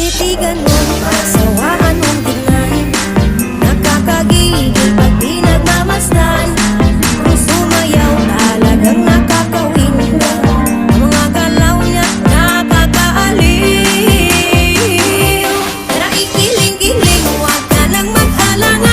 titigan mo Sawaan mong tingnan Nakakagigil pag di nagmamasdan. Kung sumayaw talagang nakakawin. Mga galaw niya nakakaaliw. Tara ikiling-kiling, huwag ka nang mag-alangan